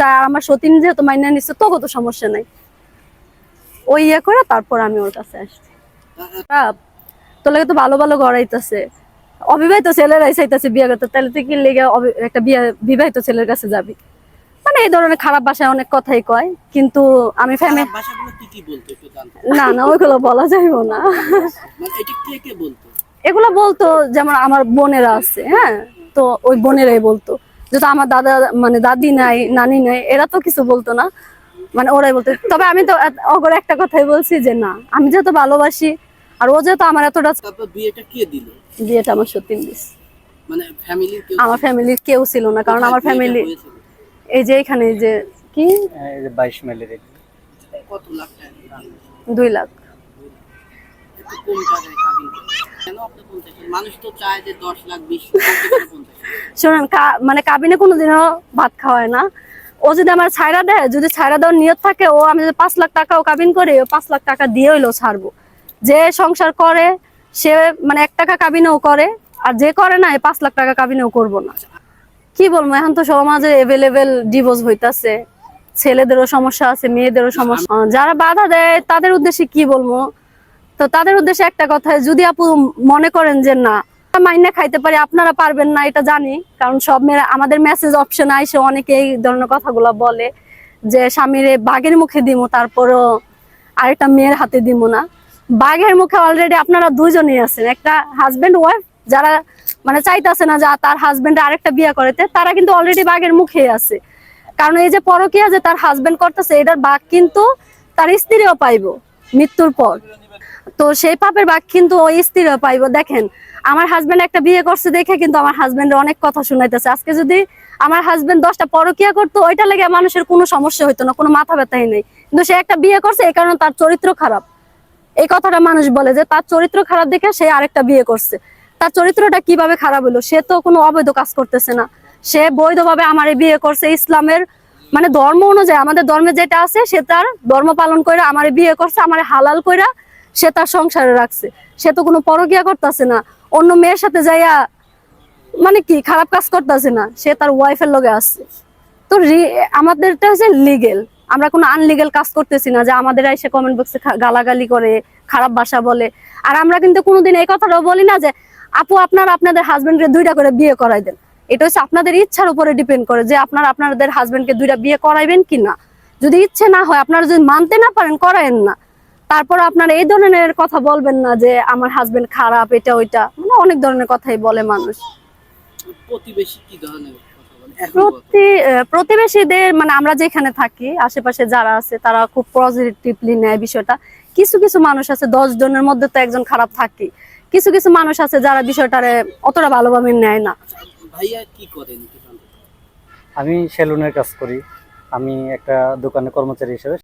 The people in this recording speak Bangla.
তা আমার সতীন যেহেতু মাইনা নিচ্ছে তো কত সমস্যা নাই। ওই ইয়ে করে তারপর আমি ওর কাছে আসছি। তোর লাগে তো ভালো ভালো গড়াইতেছে অবিবাহিত ছেলেরাই চাইতেছে বিয়ে করতে। তাহলে তুই কি লেগে একটা বিয়ে বিবাহিত ছেলের কাছে যাবি? মানে এই ধরনের খারাপ ভাষায় অনেক কথাই কয় কিন্তু আমি ফ্যামিলি না না ওইগুলো বলা যাইব না। মানে এগুলো বলতো যেমন আমার বোনেরা আছে হ্যাঁ? তো ওই বোনেরাই বলতো। যেহেতু আমার দাদা মানে দাদি নাই নানি নাই এরা তো কিছু বলতো না। মানে ওরাই বলতো। তবে আমি তো অগর একটা কথাই বলছি যে না আমি যেহেতু ভালোবাসি আর ও যেহেতু আমার এতটা বিয়েটা কে দিল? বিয়েটা আমার সত্যি দিস মানে ফ্যামিলির কেউ আমার ফ্যামিলির কেউ ছিল না কারণ আমার ফ্যামিলি এই যে এখানে যে কি? এই যে বাইশ এদিকে। কত লাখ টাকা দুই লাখ। মানুষ তো চায় যে দশ লাখ বিশ লাখ। শোনেন মানে কাবিনে কোনোদিনও ভাত খাওয়ায় না। ও যদি আমার ছায়রা দেয়, যদি ছায়রা দেওয়ার নিয়ত থাকে, ও আমি যদি পাঁচ লাখ টাকাও কাবিন করি, ও পাঁচ লাখ টাকা দিয়ে হইল ছাড়বো। যে সংসার করে, সে মানে এক টাকা কাবিনেও করে, আর যে করে না পাঁচ লাখ টাকা কাবিনেও করব না। কি বলব, এখন তো সমাজে এভেলেবেল ডিভোর্স হইতাছে। ছেলেদেরও সমস্যা আছে, মেয়েদেরও সমস্যা। যারা বাধা দেয়, তাদের উদ্দেশ্যে কি বলব? তো তাদের উদ্দেশ্যে একটা কথা, যদি আপু মনে করেন যে না মাইনে খাইতে পারি, আপনারা পারবেন না, এটা জানি। কারণ সব আমাদের মেসেজ অপশন আইসে অনেকে এই ধরনের কথাগুলো বলে যে, স্বামীরে বাঘের মুখে তারপরও আরেকটা মেয়ের হাতে না। বাঘের মুখে অলরেডি আপনারা দুজনই আছেন। একটা হাজবেন্ড ওয়াইফ যারা মানে চাইতেছে না যে তার হাজবেন্ড আরেকটা বিয়ে করেতে তারা কিন্তু অলরেডি বাঘের মুখে আছে। কারণ এই যে পরকিয়া যে তার হাজবেন্ড করতেছে, এটার বাঘ কিন্তু তার স্ত্রীও পাইবো। মৃত্যুর পর। তো সেই পাপের বাঘ কিন্তু ওই স্ত্রীও পাইবো। দেখেন, আমার হাজবেন্ড একটা বিয়ে করছে দেখে কিন্তু আমার হাজবেন্ড অনেক কথা শুনাইতেছে। আজকে যদি আমার হাজবেন্ড দশটা পরকিয়া করতো ওইটা লেগে মানুষের কোনো সমস্যা হইতো না, কোনো মাথা ব্যথাই নেই। কিন্তু সে একটা বিয়ে করছে, এই কারণে তার চরিত্র খারাপ। এই কথাটা মানুষ বলে যে, তার চরিত্র খারাপ দেখে সে আরেকটা বিয়ে করছে। তার চরিত্রটা কীভাবে খারাপ হলো? সে তো কোনো অবৈধ কাজ করতেছে না। সে বৈধভাবে আমার বিয়ে করছে ইসলামের মানে ধর্ম অনুযায়ী, আমাদের ধর্মে যেটা আছে, সে তার ধর্ম পালন করে আমার বিয়ে করছে, আমার হালাল কইরা সে তার সংসারে রাখছে। সে তো কোনো পরকিয়া করতেছে না। অন্য মেয়ের সাথে যাইয়া মানে কি খারাপ কাজ করতেছে না, সে তার ওয়াইফের লগে আসছে তো আমাদেরটা হচ্ছে লিগেল আমরা কোনো আনলিগেল কাজ করতেছি না, যে আমাদের এসে কমেন্ট বক্সে গালাগালি করে, খারাপ ভাষা বলে। আর আমরা কিন্তু কোনোদিন এই কথাটাও বলি না যে, আপু, আপনার, আপনাদের হাজবেন্ডকে দুইটা করে বিয়ে করাই দেন। এটা হচ্ছে আপনাদের ইচ্ছার উপরে ডিপেন্ড করে যে আপনারা আপনাদের হাজবেন্ডকে দুইটা বিয়ে করাইবেন কি না। যদি ইচ্ছে না হয় আপনারা যদি মানতে না পারেন করায়েন না। তারপর আপনারা এই ধরনের কথা বলবেন না যে আমার হাজবেন্ড খারাপ এটা ওইটা। মানে অনেক ধরনের কথাই বলে মানুষ। প্রতিবেশী কি ধরনের প্রতিবেশীদের মানে আমরা যেখানে থাকি আশেপাশে যারা আছে তারা খুব পজিটিভলি নেয় বিষয়টা। কিছু কিছু মানুষ আছে দশ জনের মধ্যে তো একজন খারাপ থাকি কিছু কিছু মানুষ আছে যারা বিষয়টারে অতটা ভালোভাবে নেয় না। ভাইয়া কি করেন। আমি সেলুনের কাজ করি আমি একটা দোকানে কর্মচারী হিসেবে